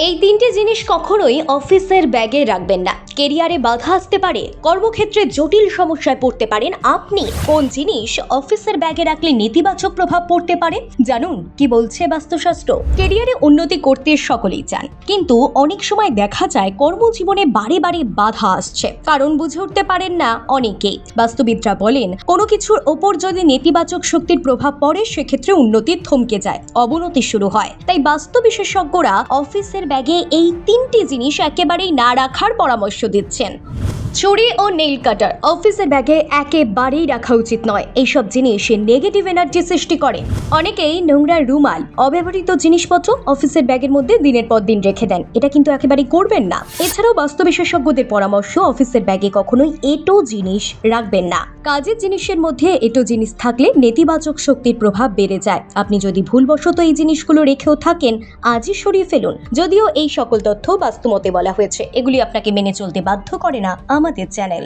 এই তিনটি জিনিস কখনোই অফিসের ব্যাগে রাখবেন না। কেরিয়ারে বাধা আসতে পারে, কর্মক্ষেত্রে জটিল সমস্যায় পড়তে পারেন আপনি। কোন জিনিস অফিসের ব্যাগে রাখলে নেতিবাচক প্রভাব পড়তে পারে? জানুন, কি বলছে বাস্তুশাস্ত্র? কেরিয়ারে উন্নতি করতে সকলেই চান কিন্তু অনেক সময় দেখা যায় কর্মজীবনে বারে বারে বাধা আসছে। কারণ বুঝে উঠতে পারেন না অনেকেই। বাস্তুবিদরা বলেন, কোনো কিছুর ওপর যদি নেতিবাচক শক্তির প্রভাব পড়ে, সেক্ষেত্রে উন্নতি থমকে যায়, অবনতি শুরু হয়। তাই বাস্তু বিশেষজ্ঞরা অফিসের ব্যাগে এই তিনটি জিনিস একেবারেই না রাখার পরামর্শ দিচ্ছেন। ছুরি ও নেইল কাটার অফিসের ব্যাগে একেবারেই রাখা উচিত নয়। এইসব জিনিস নেগেটিভ এনার্জি সৃষ্টি করে। অনেকেই নোংরা রুমাল, অব্যবহৃত জিনিসপত্র অফিসের ব্যাগের মধ্যে দিনের পর দিন রেখে দেন। এটা কিন্তু একেবারেই করবেন না। এছাড়াও বাস্তু বিশেষজ্ঞদের পরামর্শ অফিসের ব্যাগে কখনোই এটো জিনিস রাখবেন না। কাজের জিনিসের মধ্যে এটো জিনিস থাকলে নেতিবাচক শক্তির প্রভাব বেড়ে যায়। আপনি যদি ভুলবশত এই জিনিসগুলো রেখেও থাকেন, আজই সরিয়ে ফেলুন। যদিও এই সকল তথ্য বাস্তুমতে বলা হয়েছে, এগুলি আপনাকে মেনে চলতে বাধ্য করে না আমাদের চ্যানেল।